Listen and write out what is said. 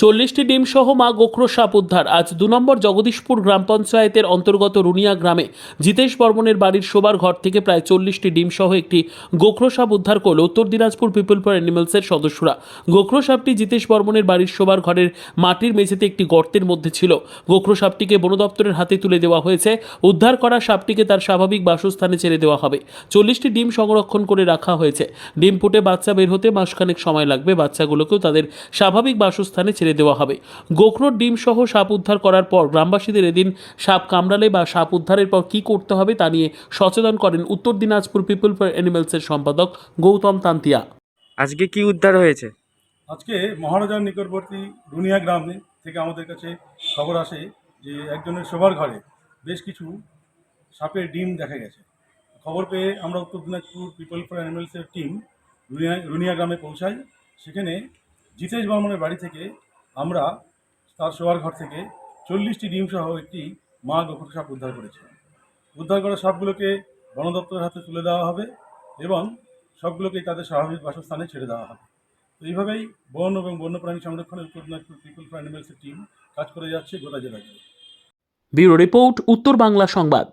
চল্লিশটি ডিম সহ মা গোখরো সাপ উদ্ধার। আজ দু নম্বর জগদীশপুর গ্রাম পঞ্চায়েতের অন্তর্গত রুনিয়া গ্রামে জিতেশ বর্মনের বাড়ির শোবার ঘর থেকে প্রায় চল্লিশটি ডিম সহ একটি গোখরো সাপ উদ্ধার করল উত্তর দিনাজপুর পিপল ফর অ্যানিমালসের সদস্যরা। গোখরো সাপটি জিতেশ বর্মনের বাড়ির শোবার ঘরের মাটির মেঝেতে একটি গর্তের মধ্যে ছিল। গোখরো সাপটিকে বন দপ্তরের হাতে তুলে দেওয়া হয়েছে। উদ্ধার করা সাপটিকে তার স্বাভাবিক বাসস্থানে ছেড়ে দেওয়া হবে। চল্লিশটি ডিম সংরক্ষণ করে রাখা হয়েছে। ডিম ফুটে বাচ্চা বের হতে মাসখানেক সময় লাগবে। বাচ্চাগুলোকেও তাদের স্বাভাবিক বাসস্থানে ছেড়ে দেওয়া হবে। গোখরোর ডিম সহ সাপ উদ্ধার করার পর গ্রামবাসীদের এদিন সাপ কামড়ালে বা সাপ উদ্ধারের পর কী করতে হবে তা নিয়ে সচেতন করেন উত্তর দিনাজপুর পিপল ফর অ্যানিমালসের সম্পাদক গৌতম তান্তিয়া। আজকে কি উদ্ধার হয়েছে? আজকে মহারাজার নিকটবর্তী রুনিয়া গ্রামে থেকে আমাদের কাছে খবর আসে যে একজনের শোবার ঘরে বেশ কিছু সাপের ডিম দেখা গেছে। খবর পেয়ে আমরা উত্তর দিনাজপুর পিপল ফর অ্যানিমেলসের টিম রুনিয়া রুনিয়া গ্রামে পৌঁছাই। সেখানে জিতেশ বর্মনের বাড়ি থেকে আমরা তার শোয়ার ঘর থেকে চল্লিশটি ডিম সহ একটি মা গোখর সাপ উদ্ধার করেছি। উদ্ধার করা সাপগুলোকে বন দপ্তরের হাতে তুলে দেওয়া হবে এবং সবগুলোকেই তাদের স্বাভাবিক বাসস্থানে ছেড়ে দেওয়া হবে। তো এইভাবেই বন এবং বন্যপ্রাণী সংরক্ষণে উত্তর দিনাজপুর টিম কাজ করে যাচ্ছে গোটা জেলা জুড়ে ব্যুরো রিপোর্ট, উত্তর বাংলা সংবাদ।